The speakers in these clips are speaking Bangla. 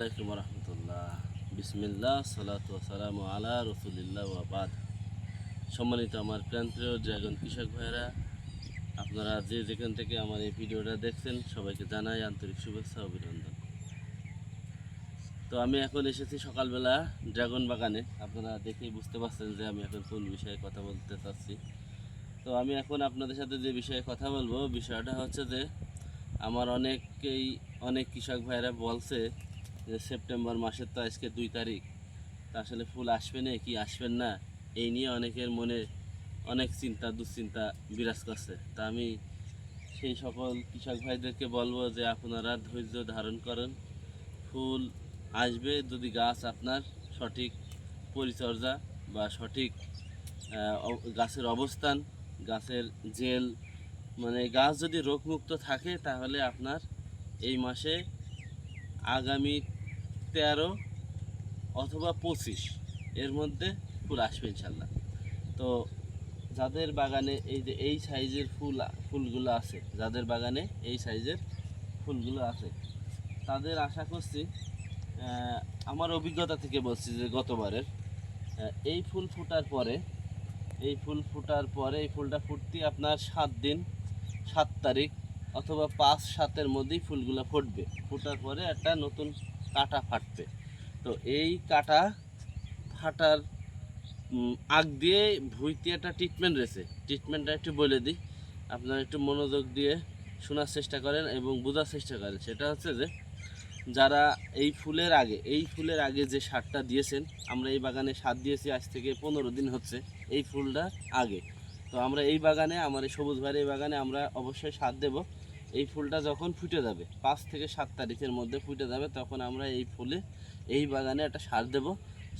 আলাইকুম রহমতুল্লাহ। বিসমিল্লাহ, সালাতু সালাম আলা রসুলিল্লাহ ওয়াবাদ সম্মানিত আমার প্রান্তীয় ড্রাগন কৃষক ভাইরা আপনারা যে যেখান থেকে আমার এই ভিডিওটা দেখছেন, সবাইকে জানাই আন্তরিক শুভেচ্ছা, অভিনন্দন। তো আমি এখন এসেছি সকালবেলা ড্রাগন বাগানে। আপনারা দেখেই বুঝতে পারছেন যে আমি এখন কোন বিষয়ে কথা বলতে চাচ্ছি। তো আমি এখন আপনাদের সাথে যে বিষয়ে কথা বলব, বিষয়টা হচ্ছে যে আমার অনেকেই, অনেক কৃষক ভাইরা বলছে যে সেপ্টেম্বর মাসের তো আজকে দুই তারিখ, তা আসলে ফুল আসবে না, কি আসবেন না? এই নিয়ে অনেকের মনে অনেক চিন্তা, দুশ্চিন্তা বিরাজ করছে। তা আমি সেই সকল কৃষক ভাইদেরকে বলব যে আপনারা ধৈর্য ধারণ করেন। ফুল আসবে যদি গাছ আপনার সঠিক পরিচর্যা বা সঠিক গাছের অবস্থান, গাছের জেল মানে গাছ যদি রোগমুক্ত থাকে তাহলে আপনার এই মাসে আগামী তেরো অথবা পঁচিশ। এর মধ্যে ফুল আসবে ইনশাল্লাহ। তো যাদের বাগানে এই যে এই সাইজের ফুল ফুলগুলো আছে, যাদের বাগানে এই সাইজের ফুলগুলো আছে, তাদের আশা করছি আমার অভিজ্ঞতা থেকে বলছি যে গতবারের এই ফুল ফোটার পরে, এই ফুল ফোটার পরে এই ফুলটা ফুটতে আপনার সাত দিন, সাত তারিখ অথবা পাঁচ সাতের মধ্যেই ফুলগুলো ফুটবে। ফোটার পরে একটা নতুন কাটা ফাটবে। তো এই কাটা ফাটার আগ দিয়ে ভুঁইতে একটা ট্রিটমেন্ট রয়েছে। ট্রিটমেন্টটা একটু বলে দিই। আপনারা একটু মনোযোগ দিয়ে শোনার চেষ্টা করেন এবং বোঝার চেষ্টা করেন। সেটা হচ্ছে যে, যারা এই ফুলের আগে, এই ফুলের আগে যে সারটা দিয়েছেন, আমরা এই বাগানে সার দিয়েছি, আজ থেকে পনেরো দিন হচ্ছে এই ফুলটা আগে। তো আমরা এই বাগানে, আমার এই সবুজ ভাইয়ের এই বাগানে আমরা অবশ্যই সার দেব। এই ফুলটা যখন ফুটে যাবে, পাঁচ থেকে সাত তারিখের মধ্যে ফুটে যাবে, তখন আমরা এই ফুলে এই বাগানে একটা সার দেব।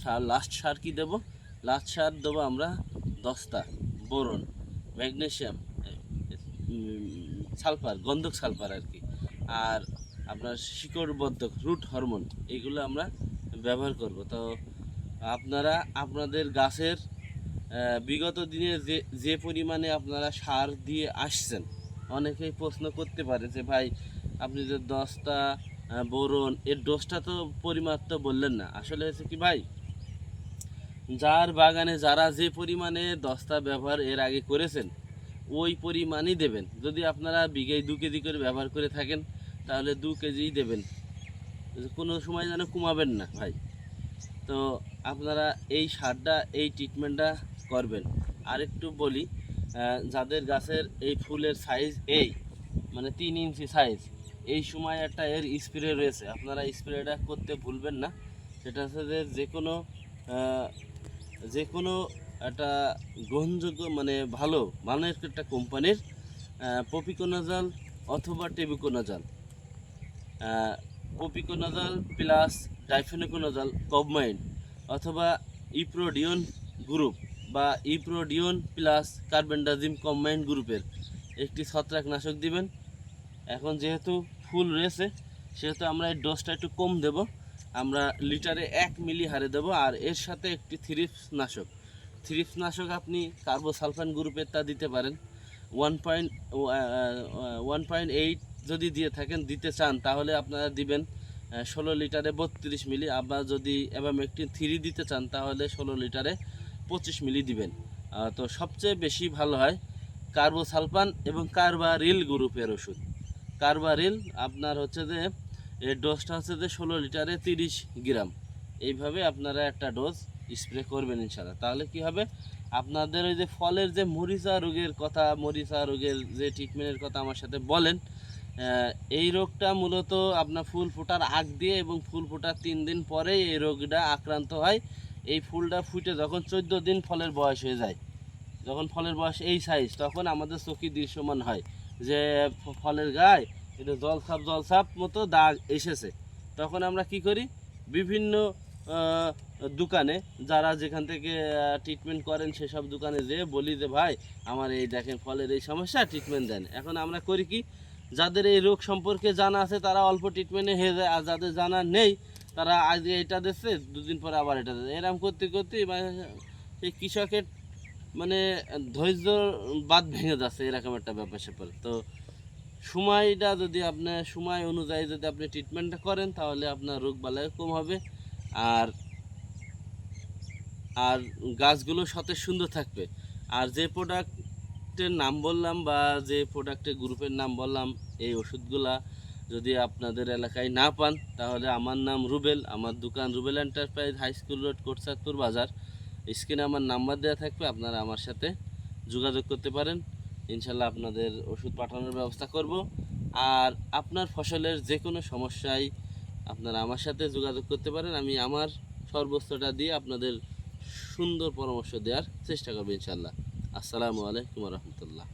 সার লাস্ট সার কি দেব? লাস্ট সার দেবো আমরা দস্তা, বোরন, ম্যাগনেশিয়াম, সালফার, গন্ধক সালফার আর কি। আর আপনার শিকড়বদ্ধক রুট হরমোন, এগুলো আমরা ব্যবহার করব। তো আপনারা, আপনাদের গাছের বিগত দিনে যে যে পরিমাণে আপনারা সার দিয়ে আসছেন অনেকেই প্রশ্ন করতে পারে যে, ভাই, আপনি যে দশটা বোরন, এর ডোজটা তো পরিমাপ তো বললেন না। আসলে হয়েছে কি, ভাই? যার বাগানে যারা যে পরিমাণে দস্তা ব্যবহার এর আগে করেছেন, ওই পরিমাণই দেবেন। যদি আপনারা বিঘে দু কেজি করে ব্যবহার করে থাকেন, তাহলে দু কেজিই দেবেন। কোনো সময় যেন কমাবেন না, ভাই। তো আপনারা এই সারটা, এই ট্রিটমেন্টটা করবেন। আর একটু বলি যাদের গাছের এই ফুলের সাইজ এই মানে তিন ইঞ্চি সাইজ এই সময় একটা এর স্প্রে রয়েছে। আপনারা স্প্রেটা করতে ভুলবেন না। সেটা হচ্ছে যে যে কোনো যে কোনো একটা গ্রহণযোগ্য মানে ভালো মানের একটা কোম্পানির পপিকোনাজাল অথবা টেবিকোনাজাল পপিকোনাজাল প্লাস ডাইফেনিকোনাজাল কবমাইন অথবা ইপ্রোডিয়ন গ্রুপ বা ইপ্রোডিয়ন প্লাস কার্বেন্ডাজিম কম্বাইন্ড গ্রুপের একটি ছত্রাকনাশক দিবেন। এখন যেহেতু ফুল রয়েছে, সেহেতু আমরা এই ডোজটা একটু কম দেব। আমরা লিটারে এক মিলি হারে দেবো আর এর সাথে একটি থ্রিপস নাশক থ্রিপস নাশক আপনি কার্বোসালফান গ্রুপের তা দিতে পারেন। One point one point eight যদি দিয়ে থাকেন, দিতে চান, তাহলে আপনারা দিবেন ষোলো লিটারে বত্রিশ মিলি। আবার যদি অ্যাবামেকটিন থ্রি দিতে চান, তাহলে ষোলো লিটারে পঁচিশ মিলি দিবেন। তো সবচেয়ে বেশি ভালো হয় কার্বোসালফান এবং কার্বারিল গ্রুপের ওষুধ। কার্বারিল আপনার হচ্ছে যে এর ডোজটা হচ্ছে যে ষোলো লিটারে তিরিশ গ্রাম। এইভাবে আপনারা একটা ডোজ স্প্রে করবেন ইনশাল্লাহ তাহলে কি হবে? আপনাদের ওই যে ফলের যে মরিচা রোগের কথা, মরিচা রোগের যে ট্রিটমেন্টের কথা আমার সাথে বলেন এই রোগটা মূলত আপনার ফুল ফোটার আগ দিয়ে এবং ফুল ফোটার তিন দিন পরেই এই রোগটা আক্রান্ত হয়। এই ফুলটা ফুটে যখন চোদ্দ দিন ফলের বয়স হয়ে যায়, যখন ফলের বয়স এই সাইজ তখন আমাদের চোখে দৃশ্যমান হয় যে ফলের গায়ে এটা জলসাপ জলসাপ মতো দাগ এসেছে। তখন আমরা কি করি? বিভিন্ন দোকানে যারা যেখান থেকে ট্রিটমেন্ট করেন সেসব দোকানে যেয়ে বলি যে, ভাই, আমার এই দেখেন ফলের এই সমস্যা ট্রিটমেন্ট দেন। এখন আমরা করি কি? যাদের এই রোগ সম্পর্কে জানা আছে, তারা অল্প ট্রিটমেন্টে হয়ে যায়, আর যাদের জানা নেই তারা আজকে এটা দিচ্ছে, দুদিন পরে আবার এটা দিচ্ছে। এরকম করতে করতে সেই কৃষকের মানে ধৈর্য বাদ ভেঙে যাচ্ছে, এরকম একটা ব্যাপার স্যাপার। তো সময়টা যদি আপনার সময় অনুযায়ী যদি আপনি ট্রিটমেন্টটা করেন, তাহলে আপনার রোগ বালাই কম হবে। আর আর গাছগুলো সতেজ সুন্দর থাকবে। আর যে প্রোডাক্টের নাম বললাম বা যে প্রোডাক্টের গ্রুপের নাম বললাম, এই ওষুধগুলা যদি আপনাদের এলাকায় না পান, তাহলে আমার নাম রুবেল, আমার দোকান Rubel enterprise high school road, Kotchandpur বাজার। স্ক্রিনে আমার নাম্বার দেওয়া থাকবে, আপনারা আমার সাথে যোগাযোগ করতে পারেন। ইনশাল্লাহ আপনাদের ওষুধ পাঠানোর ব্যবস্থা করব। আর আপনার ফসলের যে কোনো সমস্যায় আপনারা আমার সাথে যোগাযোগ করতে পারেন। আমি আমার সর্বোচ্চটা দিয়ে আপনাদের সুন্দর পরামর্শ দেওয়ার চেষ্টা করব ইনশাল্লাহ। আসসালামু আলাইকুম রহমতুল্লাহ।